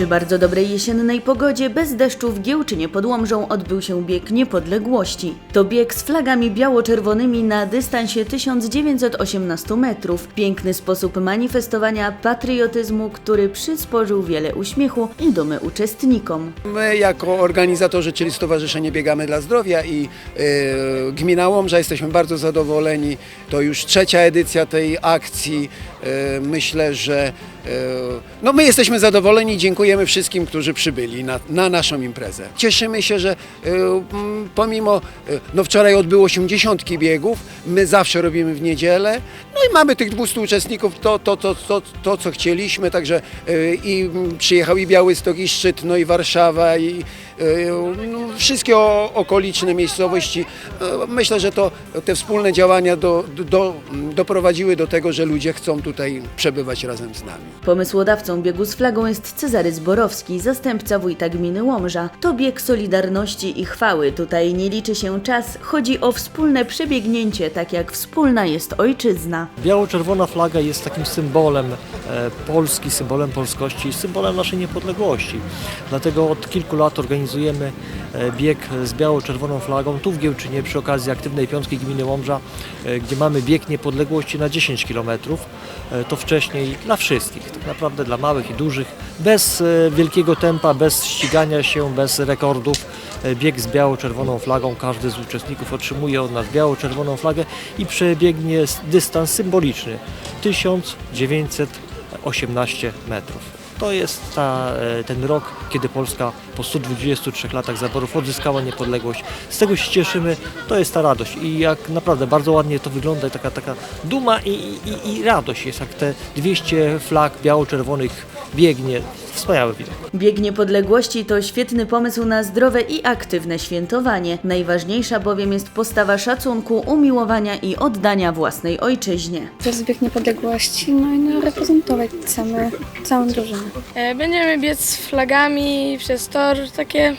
Przy bardzo dobrej jesiennej pogodzie, bez deszczu w Giełczynie pod Łomżą odbył się bieg niepodległości. To bieg z flagami biało-czerwonymi na dystansie 1918 metrów. Piękny sposób manifestowania patriotyzmu, który przysporzył wiele uśmiechu i dumy uczestnikom. My jako organizatorzy, czyli Stowarzyszenie Biegamy dla Zdrowia i e, Gmina Łomża jesteśmy bardzo zadowoleni. To już trzecia edycja tej akcji. E, myślę, że e, no my jesteśmy zadowoleni i dziękujemy wszystkim, którzy przybyli na, na naszą imprezę. Cieszymy się, że e, m, pomimo, e, no wczoraj odbyło się dziesiątki biegów, my zawsze robimy w niedzielę, no i mamy tych 200 uczestników, to, to, to, to, to co chcieliśmy, także e, i m, przyjechał i Białystok, i Szczytno, i Warszawa, i no, wszystkie o, okoliczne miejscowości. E, Myślę, że to te wspólne działania do, do, doprowadziły do tego, że ludzie chcą tutaj przebywać razem z nami. Pomysłodawcą biegu z flagą jest Cezary Zborowski, zastępca wójta gminy Łomża. To bieg solidarności i chwały. Tutaj nie liczy się czas, chodzi o wspólne przebiegnięcie, tak jak wspólna jest ojczyzna. Biało-czerwona flaga jest takim symbolem e, Polski, symbolem polskości, symbolem naszej niepodległości. Dlatego od kilku lat organizujemy e, bieg z biało-czerwoną flagą tu w Giełczynie przy okazji aktywnej piątki gminy Łomża, e, gdzie mamy bieg niepodległości na 10 km. To wcześniej dla wszystkich, tak naprawdę dla małych i dużych, bez e, wielkiego tempa, bez ścigania się, bez rekordów. E, Bieg z biało-czerwoną flagą, każdy z uczestników otrzymuje od nas biało-czerwoną flagę i przebiegnie dystans symboliczny 1918 metrów. To jest ta, e, ten rok, kiedy Polska po 123 latach zaborów odzyskała niepodległość. Z tego się cieszymy, to jest ta radość i jak naprawdę bardzo ładnie to wygląda, taka, taka duma i, i, i radość jest, jak te 200 flag biało-czerwonych biegnie. Wspaniały widok. Bieg niepodległości to świetny pomysł na zdrowe i aktywne świętowanie. Najważniejsza bowiem jest postawa szacunku, umiłowania i oddania własnej ojczyźnie. To jest bieg niepodległości, no i no, reprezentować chcemy całą drużynę. E, Będziemy biec z flagami przez tor, takie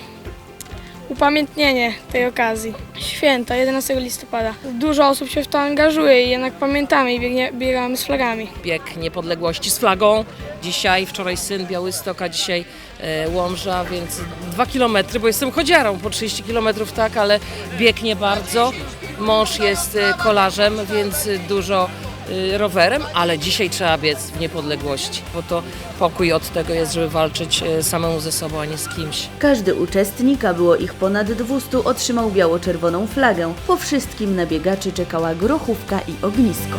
upamiętnienie tej okazji. Święta, 11 listopada. Dużo osób się w to angażuje i jednak pamiętamy i biegnie, biegamy z flagami. bieg niepodległości z flagą. Dzisiaj, wczoraj syn Białystok, a dzisiaj e, Łomża, więc dwa kilometry, bo jestem chodziarą po 30 kilometrów, tak, ale bieg nie bardzo. Mąż jest e, kolarzem, więc dużo rowerem, ale dzisiaj trzeba biec w niepodległości, bo to pokój od tego jest, żeby walczyć e, samemu ze sobą, a nie z kimś. Każdy uczestnik, a było ich ponad 200, otrzymał biało-czerwoną flagę. Po wszystkim na biegaczy czekała grochówka i ognisko.